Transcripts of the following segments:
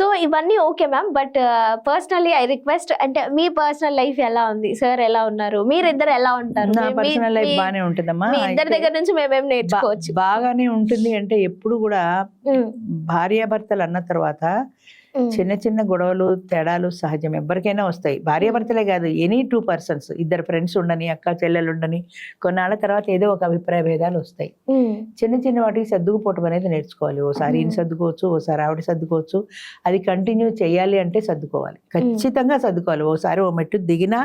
So ఇవన్నీ okay ma'am. But personally I request అంటే మీ పర్సనల్ లైఫ్ ఎలా ఉంది? సార్ ఎలా ఉన్నారు? మీరిద్దరు ఎలా ఉంటారు? నా పర్సనల్ లైఫ్ బాగానే ఉంటుందమ్మా. ఇద్దరి దగ్గర నుంచి మేమేం నేర్చుకోవచ్చు? బాగానే ఉంటుంది అంటే ఎప్పుడు కూడా భార్యాభర్తలు అన్న తర్వాత చిన్న చిన్న గొడవలు తేడాలు సహజం. ఎవరికైనా వస్తాయి. భార్యాభర్తలే కాదు ఎనీ టూ పర్సన్స్. ఇద్దరు ఫ్రెండ్స్ ఉండని అక్క చెల్లెలు ఉండని కొన్నాళ్ళ తర్వాత ఏదో ఒక అభిప్రాయ భేదాలు వస్తాయి. చిన్న చిన్న వాటికి సర్దుకుపోవటం అనేది నేర్చుకోవాలి. ఓసారి ఈయన. సర్దుకోవచ్చు ఓసారి ఆవిడ సర్దుకోవచ్చు. అది కంటిన్యూ చేయాలి అంటే సర్దుకోవాలి. ఖచ్చితంగా సర్దుకోవాలి. ఓసారి ఓ మెట్టు దిగినా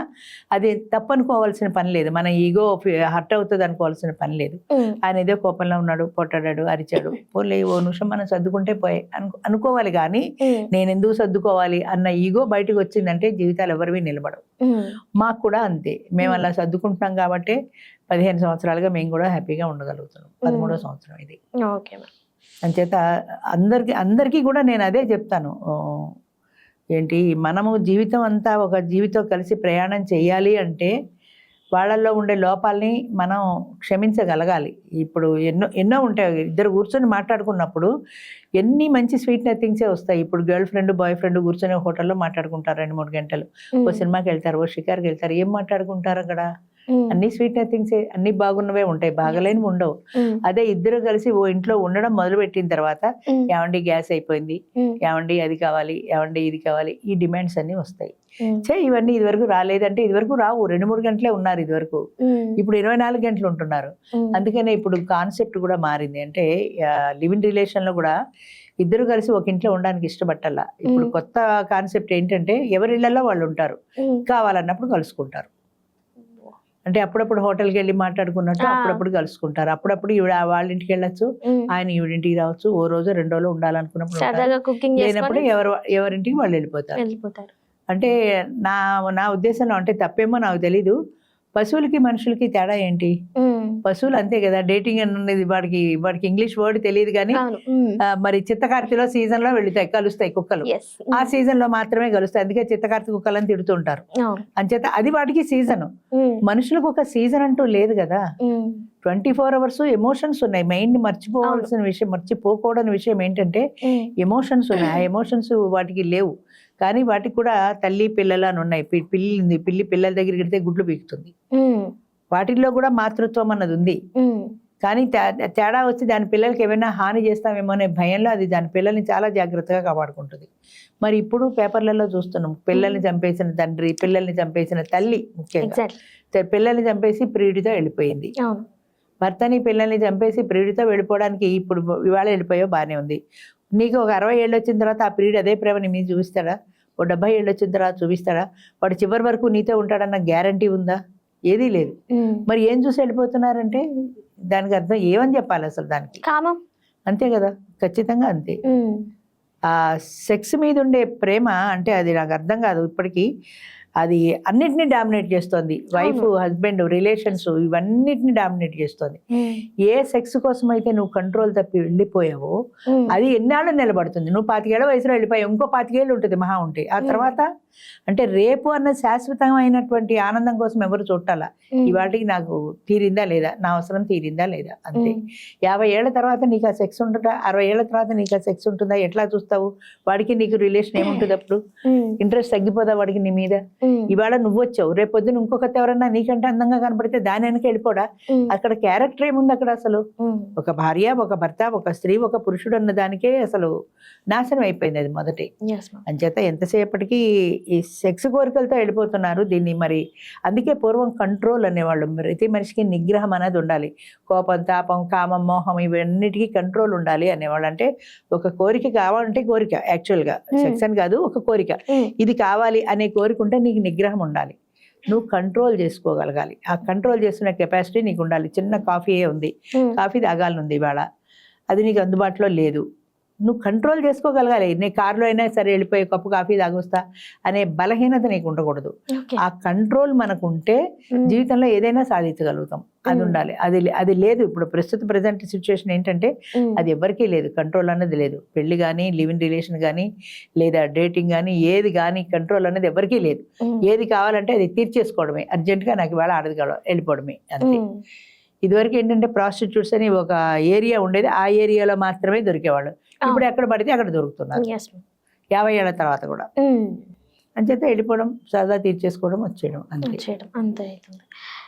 అది తప్పనుకోవాల్సిన పని లేదు. మన ఈగో హర్ట్ అవుతుంది అనుకోవాల్సిన పని లేదు. ఆయన ఏదో కోపంలో ఉన్నాడు పొట్టాడాడు అరిచాడు. పోలే ఓ నిమిషం మనం సర్దుకుంటే పోయి అను అనుకోవాలి కానీ నేను ఎందుకు సర్దుకోవాలి అన్న ఈగో బయటకు వచ్చిందంటే జీవితాలు ఎవరివి నిలబడవు. మాకు కూడా అంతే. మేము అలా సర్దుకుంటున్నాం కాబట్టి పదిహేను సంవత్సరాలుగా మేము కూడా హ్యాపీగా ఉండగలుగుతున్నాం. పదమూడో సంవత్సరం ఇది. అంచేత అందరికి అందరికీ కూడా నేను అదే చెప్తాను. ఏంటి మనము జీవితం అంతా ఒక జీవితం కలిసి ప్రయాణం చేయాలి అంటే వాళ్ళల్లో ఉండే లోపాలని మనం క్షమించగలగాలి. ఇప్పుడు ఎన్నో ఎన్నో ఉంటాయి. ఇద్దరు కూర్చొని మాట్లాడుకున్నప్పుడు ఎన్ని మంచి స్వీట్ నథింగ్సే వస్తాయి. ఇప్పుడు గర్ల్ ఫ్రెండ్ బాయ్ ఫ్రెండ్ కూర్చొని హోటల్లో మాట్లాడుకుంటారు రెండు మూడు గంటలు. ఓ సినిమాకి వెళ్తారు ఓ షికార్కి వెళ్తారు ఏం మాట్లాడుకుంటారు అక్కడ? అన్ని స్వీట్ నథింగ్సే అన్ని బాగున్నవే ఉంటాయి బాగలేనివి ఉండవు. అదే ఇద్దరు కలిసి ఓ ఇంట్లో ఉండడం మొదలు పెట్టిన తర్వాత ఏమండి గ్యాస్ అయిపోయింది. ఏమండి అది కావాలి ఏమండి ఇది కావాలి ఈ డిమాండ్స్ అన్ని వస్తాయి. చే ఇవన్నీ ఇదివరకు రాలేదంటే ఇదివరకు రావు. రెండు మూడు గంటలే ఉన్నారు ఇదివరకు. ఇప్పుడు ఇరవై నాలుగు గంటలు ఉంటున్నారు. అందుకనే ఇప్పుడు కాన్సెప్ట్ కూడా మారింది. అంటే లివింగ్ రిలేషన్లో కూడా ఇద్దరు కలిసి ఒక ఇంట్లో ఉండడానికి ఇష్టపట్టాల ఇప్పుడు. కొత్త కాన్సెప్ట్ ఏంటంటే ఎవరి ఇళ్ళలో వాళ్ళు ఉంటారు. కావాలన్నప్పుడు కలుసుకుంటారు. అంటే అప్పుడప్పుడు హోటల్కి వెళ్ళి మాట్లాడుకున్నట్టు. అప్పుడప్పుడు కలుసుకుంటారు. అప్పుడప్పుడు ఈవిడ వాళ్ళ ఇంటికి వెళ్ళొచ్చు. ఆయన ఈవిడింటికి రావచ్చు ఓ రోజు రెండు రోజులు ఉండాలనుకున్నప్పుడు లేనప్పుడు ఎవరు ఎవరింటికి వాళ్ళు వెళ్ళిపోతారు. వెళ్ళిపోతారు. అంటే నా నా ఉద్దేశంలో అంటే తప్పేమో నాకు తెలీదు. పశువులకి మనుషులకి తేడా ఏంటి? పశువులు అంతే కదా డేటింగ్ అనేది వాడికి వాడికి ఇంగ్లీష్ వర్డ్ తెలియదు కానీ మరి చిత్తకార్తిలో సీజన్లో వెళుతాయి కలుస్తాయి కుక్కలు. ఆ సీజన్లో మాత్రమే కలుస్తాయి అందుకే చిత్తకార్తి కుక్కలని తిడుతుంటారు. అవును. అంచేత అది వాటికి సీజన్. మనుషులకు ఒక సీజన్ అంటూ లేదు కదా. ట్వంటీ ఫోర్ అవర్స్ ఎమోషన్స్ ఉన్నాయి. మైండ్ మర్చిపోవాల్సిన విషయం మర్చిపోకూడని విషయం ఏంటంటే ఎమోషన్స్ ఉన్నాయి. ఆ ఎమోషన్స్ వాటికి లేవు. కానీ వాటికి కూడా తల్లి పిల్లలు అని ఉన్నాయి. పిల్లి పిల్లి పిల్లల దగ్గరికి వెళ్తే గుడ్లు పీకుతుంది. వాటిల్లో కూడా మాతృత్వం అన్నది ఉంది. కానీ తేడా వచ్చి దాని పిల్లలకి ఏమైనా హాని చేస్తామేమో అనే భయంలో అది దాని పిల్లల్ని చాలా జాగ్రత్తగా కాపాడుకుంటుంది. మరి ఇప్పుడు పేపర్లలో చూస్తున్నాం. పిల్లల్ని చంపేసిన తండ్రి పిల్లల్ని చంపేసిన తల్లి ముఖ్యంగా. పిల్లల్ని చంపేసి ప్రియుడితో వెళ్ళిపోయింది. భర్తని పిల్లల్ని చంపేసి ప్రియుడితో వెళ్ళిపోవడానికి ఇప్పుడు ఇవాళ వెళ్ళిపోయో బాగానే ఉంది. నీకు ఒక అరవై ఏళ్ళు వచ్చిన తర్వాత ఆ ప్రియుడు అదే ప్రేమని మీరు చూపిస్తాడా? ఓ డెబ్బై ఏళ్ళు వచ్చిన తర్వాత చూపిస్తాడా? వాడు చివరి వరకు నీతో ఉంటాడన్న గ్యారంటీ ఉందా? ఏదీ లేదు. మరి ఏం చూసి వెళ్ళిపోతున్నారంటే? దానికి అర్థం ఏమని చెప్పాలి అసలు దానికి? కామం. అంతే కదా? ఖచ్చితంగా అంతే. ఆ సెక్స్ మీద ఉండే ప్రేమ అంటే అది నాకు అర్థం కాదు. ఇప్పటికీ అది అన్నిటిని డామినేట్ చేస్తోంది. వైఫ్. హస్బెండ్ రిలేషన్స్ ఇవన్నిటిని డామినేట్ చేస్తోంది. ఏ సెక్స్ కోసం అయితే నువ్వు కంట్రోల్ తప్పి వెళ్ళిపోయావో అది ఎన్నాళ్ళు నిలబడుతుంది. నువ్వు పాతికేళ్ళ వయసులో వెళ్ళిపోయావు. ఇంకో పాతికేళ్ళు ఉంటుంది మహా ఉంటే. ఆ. తర్వాత అంటే రేపు అన్న శాశ్వతమైనటువంటి ఆనందం కోసం ఎవరు ఉమ్, ఇవాటికి నాకు తీరిందా లేదా? నా అవసరం తీరిందా లేదా? అంతే. యాభై ఏళ్ళ తర్వాత నీకు ఆ సెక్స్ ఉంటుందా? అరవై ఏళ్ళ తర్వాత నీకు ఆ సెక్స్ ఉంటుందా? ఎట్లా చూస్తావు? వాడికి నీకు రిలేషన్ ఏముంటుంది అప్పుడు? ఇంట్రెస్ట్ తగ్గిపోదా వాడికి నీ మీద? ఇవాళ నువ్వు వచ్చావు రేపు పొద్దున ఇంకొకటి ఎవరన్నా నీకంటే అందంగా కనపడితే దాని వెనక వెళ్ళిపోడా? అక్కడ క్యారెక్టర్ ఏముంది అక్కడ అసలు? ఒక భార్య ఒక భర్త ఒక స్త్రీ ఒక పురుషుడు అన్న దానికే అసలు నాశనం అయిపోయింది అది మొదటి. అంచేత ఎంతసేపటికి ఈ సెక్స్ కోరికలతో వెళ్ళిపోతున్నారు దీన్ని మరి. అందుకే పూర్వం కంట్రోల్ అనేవాళ్ళు. ప్రతి మనిషికి నిగ్రహం అనేది ఉండాలి. కోపం తాపం కామం మోహం ఇవన్నిటికీ కంట్రోల్ ఉండాలి అనేవాళ్ళు. అంటే ఒక కోరిక కావాలంటే కోరిక యాక్చువల్గా. సెక్స్ అని కాదు ఒక కోరిక. ఇది కావాలి అనే కోరిక ఉంటే నీకు నిగ్రహం ఉండాలి. నువ్వు కంట్రోల్ చేసుకోగలగాలి. ఆ కంట్రోల్ చేసుకునే కెపాసిటీ నీకు ఉండాలి. చిన్న కాఫీ ఉంది. కాఫీ తాగాలనుంది ఇవాళ. అది నీకు అందుబాటులో లేదు. నువ్వు కంట్రోల్ చేసుకోగలగాలి. నీ కారులో అయినా సరే వెళ్ళిపోయి కప్పు కాఫీ తాగొస్తా అనే బలహీనత నీకు ఉండకూడదు. ఆ కంట్రోల్ మనకుంటే ఉమ్, జీవితంలో ఏదైనా సాధించగలుగుతాం. అది. ఉండాలి. అది అది లేదు. ఇప్పుడు ప్రస్తుత ప్రజెంట్ సిచ్యువేషన్ ఏంటంటే అది ఎవరికీ లేదు. కంట్రోల్ అనేది లేదు. పెళ్ళి కానీ లివింగ్ రిలేషన్ కానీ లేదా డేటింగ్ కానీ ఏది కానీ కంట్రోల్ అనేది ఎవరికీ లేదు. ఏది కావాలంటే అది తీర్చేసుకోవడమే. అర్జెంటుగా నాకు ఇవాళ ఆడది కావడం వెళ్ళిపోవడమే అంతే. ఇదివరకు ఏంటంటే ప్రాస్టిట్యూట్స్ అని ఒక ఏరియా ఉండేది. ఆ ఏరియాలో మాత్రమే దొరికేవాళ్ళు. ఇప్పుడు ఎక్కడ పడితే అక్కడ దొరుకుతున్నారు. యాభై ఏళ్ళ తర్వాత కూడా. అంచేత వెళ్ళిపోవడం సరదా తీర్చేసుకోవడం వచ్చేయడం అంతే. అంతే